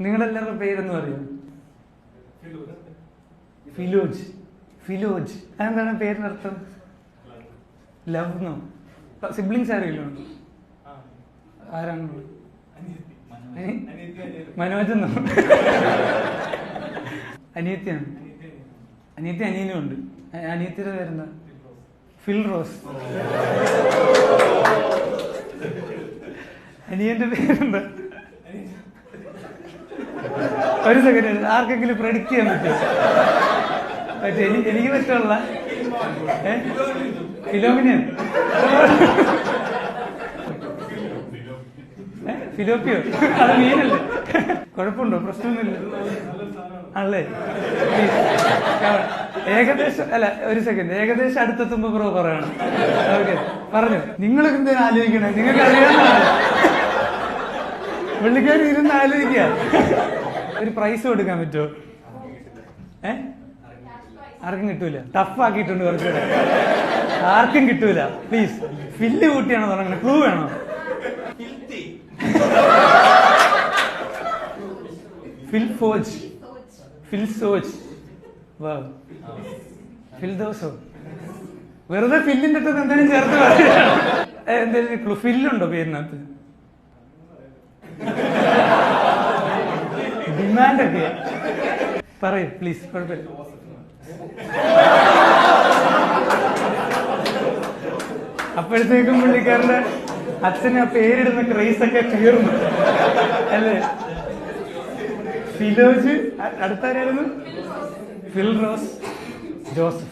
നിങ്ങളെല്ലാവരുടെ പേരെന്ന് പറയും. ഫിലോജ്. ഫിലോജ്. അതെന്താണ് പേരിനർത്ഥം ലവ് എന്നോ സിബ്ലിങ്സ് ആരെങ്കിലും ഉണ്ടോ? ആരാണുള്ളത് മനോജ്. എന്നോ അനിയത്തിയാണ്? അനിയത്തി അനിയനും ഉണ്ട്. അനിയത്തിയുടെ പേരെന്താ? Phil Rose. അനിയന്റെ പേരെന്താ? ഒരു സെക്കൻഡ് ആർക്കെങ്കിലും പ്രെഡിക്റ്റ് ചെയ്യാൻ പറ്റുമോ? പറ്റും എനിക്ക് എനിക്ക് പറ്റുള്ള ഏ? ഫിലോമിനിയൻ? ഫിലോപ്പിയോ? അത് മീനല്ലേ? കുഴപ്പമുണ്ടോ? പ്രശ്നമൊന്നുമില്ല. ആണല്ലേ? ഏകദേശം അല്ല ഒരു സെക്കൻഡ് ഏകദേശം അടുത്തെത്തുമ്പോ ബ്രോ പറയണം. ഓക്കെ പറഞ്ഞു. നിങ്ങൾ എന്തിനാ ആലോചിക്കണേ? നിങ്ങൾക്ക് അറിയാവുന്നതാണ് പുള്ളിക്കാരി ഇരുന്ന് ആലോചിക്കുക. ഒരു പ്രൈസ് കൊടുക്കാൻ പറ്റുമോ? ഏ? ആർക്കും കിട്ടൂല. ടഫ് ആക്കിയിട്ടുണ്ട് കുറച്ചുകൂടെ. ആർക്കും കിട്ടൂല. പ്ലീസ് ഫില്ല് കൂട്ടിയാണോ തുടങ്ങുന്നത് ക്ലൂ വേണോ? ഫിൽ ഫോജ് ഫിൽ സോജ് ഫിൽ ദോസോ വെറുതെ ഫില്ലിന്റെ അടുത്ത് എന്തെങ്കിലും ചേർത്ത് എന്തെങ്കിലും ക്ലൂ ഫില്ലുണ്ടോ പേരിനകത്ത്? ഡിമാൻഡ് പറയൂ പ്ലീസ് കുഴപ്പമില്ല. അപ്പോഴത്തേക്കും പുള്ളിക്കാരന്റെ അച്ഛന് ആ പേരിടുന്ന ക്രേസ് ഒക്കെ തീർന്നു. അല്ലേ? ഫിലോജ് അടുത്താരായിരുന്നു? Phil Rose Joseph.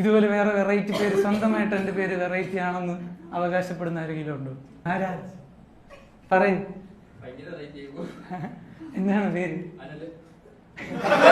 ഇതുപോലെ വേറെ വെറൈറ്റി പേര് സ്വന്തമായിട്ട് എന്റെ പേര് വെറൈറ്റി ആണെന്ന് അവകാശപ്പെടുന്ന ആരെങ്കിലും ഉണ്ടോ? ആരാ? പറയൂ. إنها مباني أنا ليه